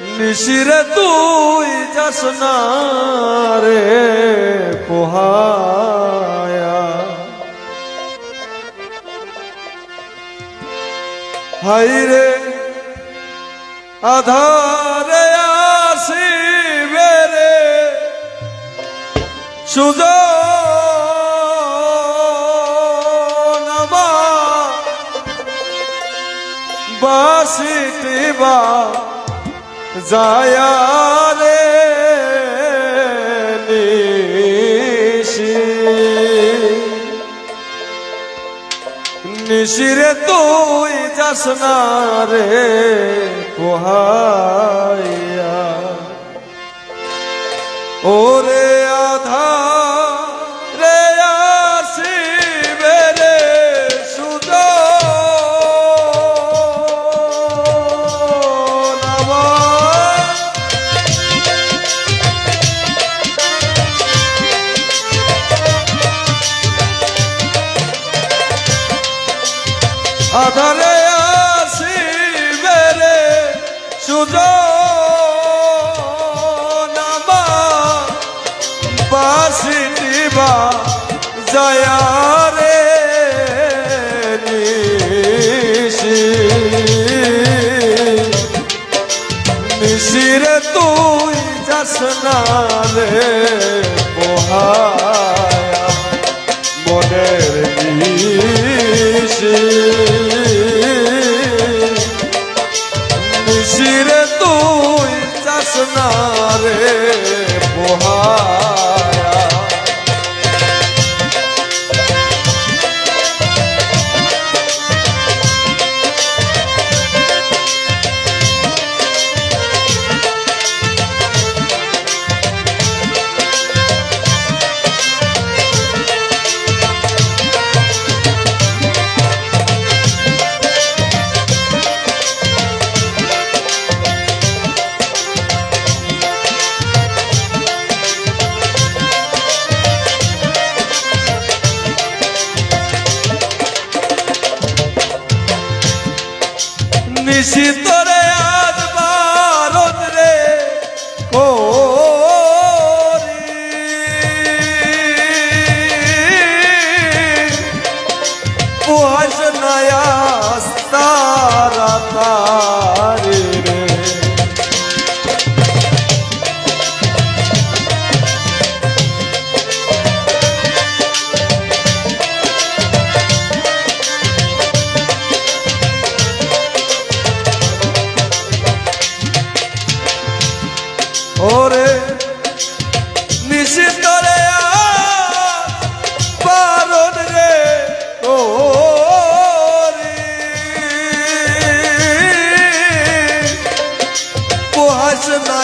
নিশিরে তুই যাস না রে পোহায়া। হাইরে আধারে আসিবে রে সুজনবা বাসিটি বা যায়া রে নিশি। নিশিরে তুই যাস না রে পোহাইয়া ওরে যাস না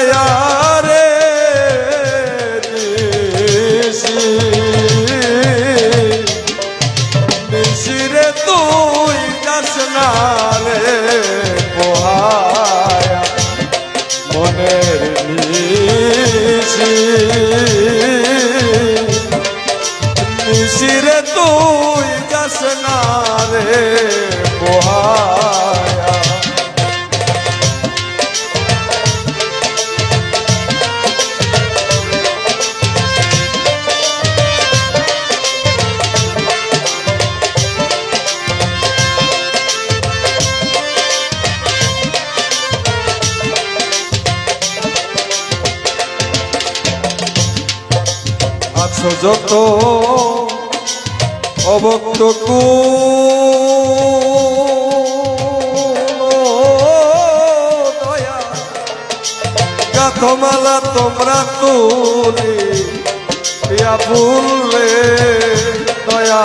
জয়া রে নিশি নিশিরে তুই যাস না রে পোহায়া মনের নিশি নিশিরে তুই যাস যত অবক্ত কু গাথমালা তোমরা তুলে ইয়া ভুললে দয়া।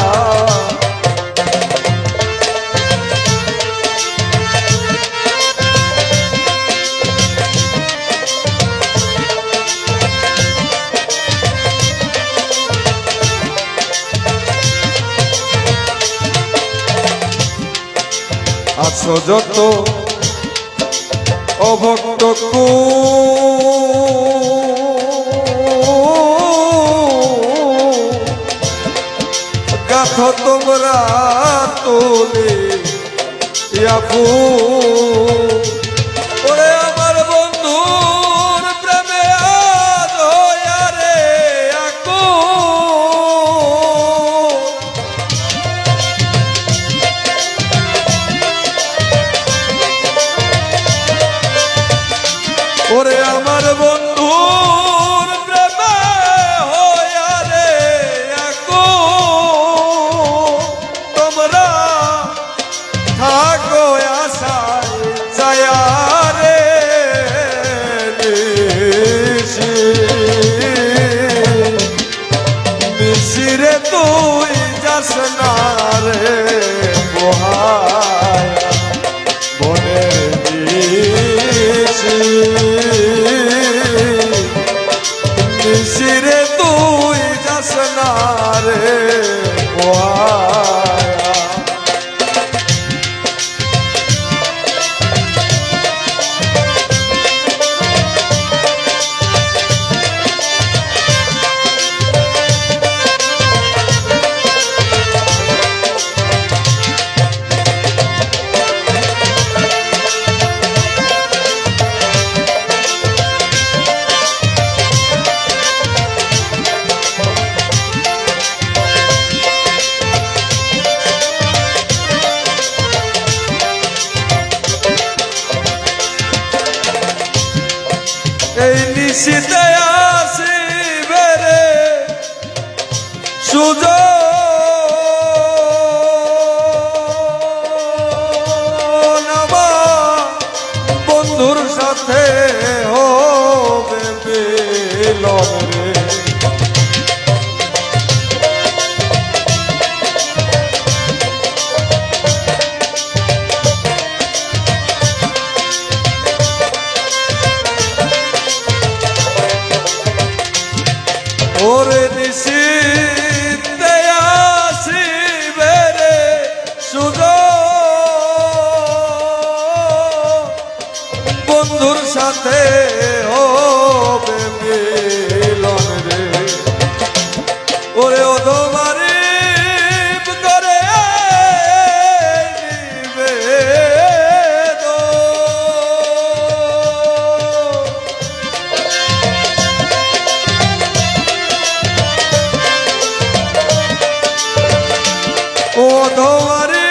যত অভক্ত গাথ তোমরা তোলে ইয়াফু ધોવર